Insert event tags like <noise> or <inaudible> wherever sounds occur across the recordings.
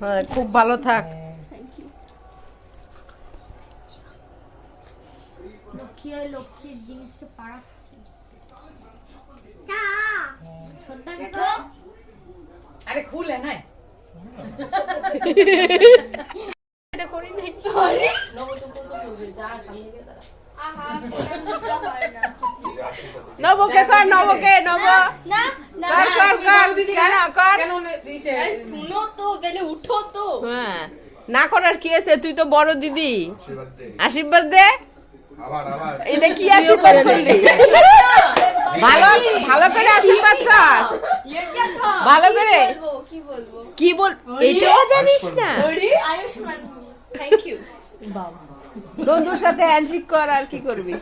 হ্যাঁ। খুব ভালো থাক। লক্ষ্মী ওই লক্ষ্মীর জিনিসটা পাড়াচ্ছে। চা। শ্রদ্ধাকে তো আরে খুলে নাই। আহা। কোনটা নবকে কর নবকে নব। না। কর কর কর। কেন কর। শুনো তো বেলে উঠো তো। হ্যাঁ না করার কি আছে? তুই তো বড় দিদি। আশীর্বাদ দে। আশীর্বাদ দে। আবার আবার। এটা কি আশীর্বাদ করলি? ভালো ভালো করে আশীর্বাদ কর। ভালো করে। কি বল এটাও জানিস না? থ্যাংক ইউ বন্ধুর সাথে হ্যান্ডশেক কর আর কি করবি?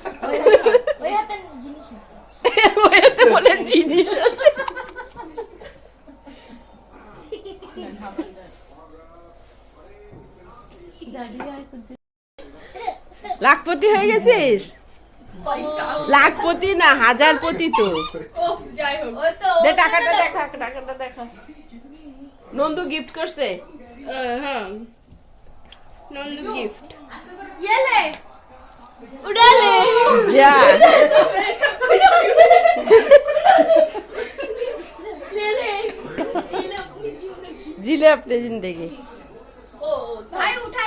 ওই হাতে জিনিস আছে। <laughs> ওইতে বলে জিনিস আছে। লাখপতি হয়ে গেছিস? লাখপতি না, হাজারপতি তো। ওই তো টাকাটা দেখা টাকাটা দেখা। নন্দু গিফট করছে? নন্দু গিফট জিলে আপনি জিন্দেগি ভাই উঠাইতে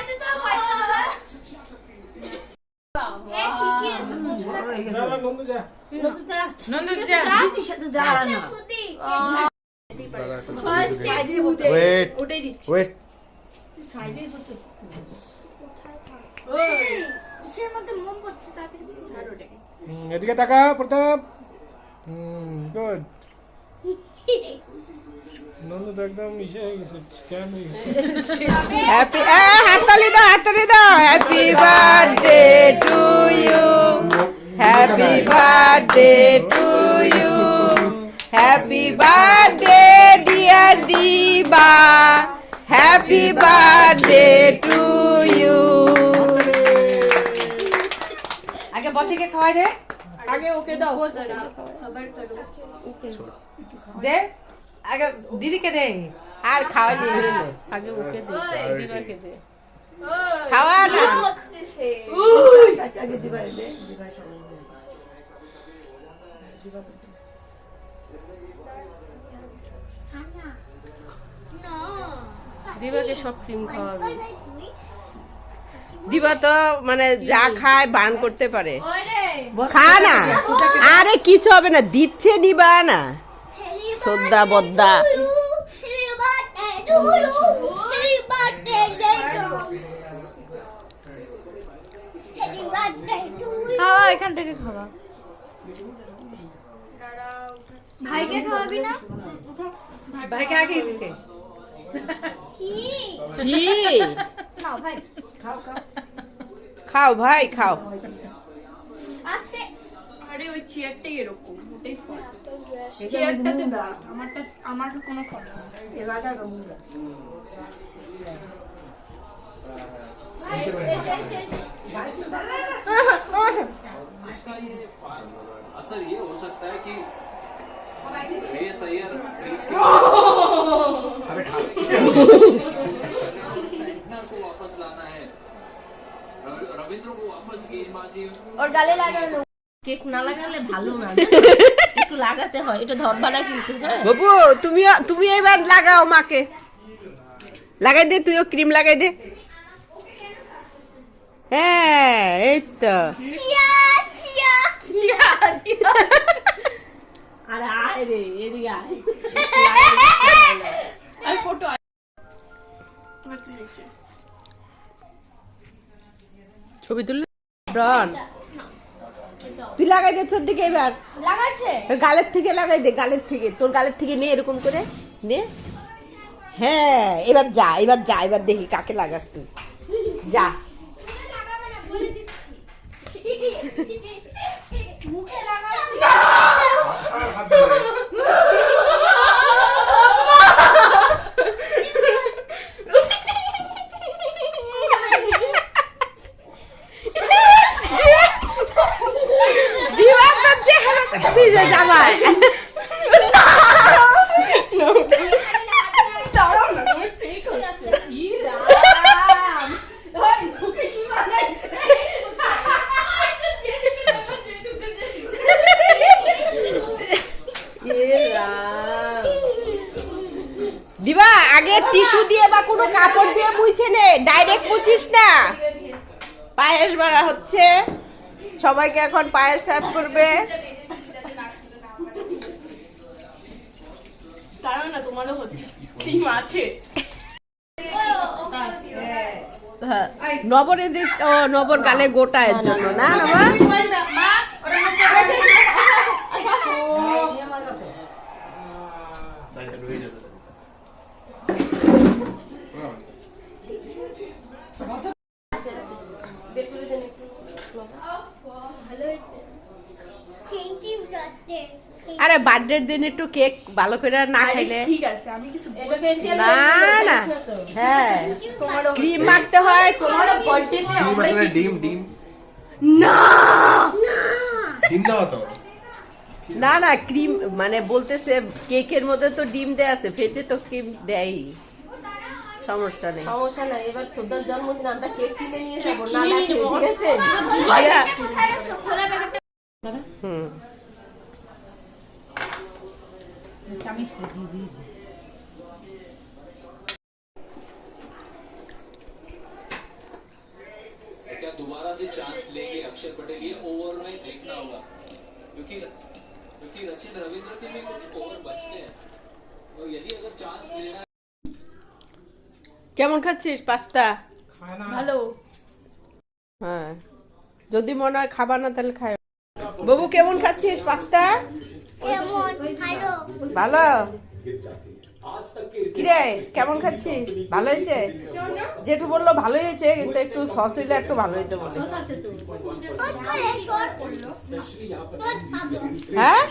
এদিকে তাকা প্রতাপ। গুড নন্দু তো একদম ইসে হয়ে গেছে স্ট্যান্ড হয়ে গেছে। হ্যাপি হাততালি দাও হাততালি দাও। Happy birthday to you happy birthday to you happy birthday dear Diba happy birthday to you আগে বচিকে খাওয়াই দে। আগে ওকে দাও। দে। আগে দিদিকে দে আর খাওয়ালি আগে ওকে দে দিবাকে দে। খাওয়া না। না। দিবাকে সব ক্রিম খাওয়াবি। দিবা তো মানে যা খায় বান করতে পারে। খা না। আরে কিছু হবে না দিচ্ছে নিবা না। শ্রদ্ধা বদ্দা খাওয়া এখান থেকে খাওয়া। ভাইকে খাওয়াবি না? ভাইকে আগে দিতে। ছি। ছি নাও ভাই খাও ভাই খাও। আরে ওই চেয়ারটাই এরকম ওটাই ফল চেয়ারটাতে বল আমারটা আমার কোনো ফল असर ये हो सकता है कि ये सैयर इसके सेंटनर को वापस लाना है रवि- रविंद्र को वापस गेंदबाजी ওর গালে লাগানো কেক না লাগালে ভালো না <laughs> একটু লাগাতে হয় এটা ধরবা না কিন্তু হ্যাঁ। বাবু তুমি তুমি এবার লাগাও মাকে। লাগাই দে তুইও ক্রিম লাগাই দে। হ্যাঁ এই তো। চিয়া চিয়া। আরে আয় রে এদিকে আয়। <laughs> আর ফটো ছবি তুললে ডন তুই লাগাই দে ছোট দিকে এবার। লাগাচ্ছে গালের থেকে লাগাই দে গালের থেকে। তোর গালের থেকে নে এরকম করে নে। হ্যাঁ এবার যা এবার যা এবার দেখি কাকে লাগাস তুই। যা। মুখে দিবা আগে টিস্যু দিয়ে বা কোনো কাপড় দিয়ে মুইছে নে ডাইরেক্ট মুছিস না। পায়েস বাড়া হচ্ছে সবাইকে এখন পায়েস সার্ভ করবে। হ্যাঁ, নবরে দিস নবর গালে গোটায়ের জন্য না নবর? আরে বার্থডের দিন একটু কেক ভালো করে না খাইলে ঠিক আছে আমি কিছু না না। হ্যাঁ ক্রিম মাখতে হয় তোমারও বার্থডেতে আমরা না, কি ডিম ডিম না ডিম দাও তো না না ক্রিম মানে বলতেছে কেকের মধ্যে তো ডিম দেয়া আছে ফেচে তো ক্রিম দেয় সমস্যা নেই সমস্যা নাই এবার ছোটদার জন্মদিন আমরা কেক কিনে নিয়ে যাব না ঠিক আছে क्या दोबारा से चांस लेंगे अक्षर पटेल ये ओवर में देखना होगा क्योंकि क्योंकि रचित रविंद्र के भी कुछ ओवर बचते हैं और यदि अगर चांस लेना কেমন খাচ্ছিস পাস্তা ভালো হ্যাঁ যদি মনে হয় খাবার না তাহলে খায় বাবু কেমন খাচ্ছিস পাস্তা ভালো? কিরে, কেমন খাচ্ছিস? ভালো হয়েছে? যেটু বলল ভালোই হয়েছে, কিন্তু একটু সস হইলে একটু ভালো হইতে বলে। হ্যাঁ?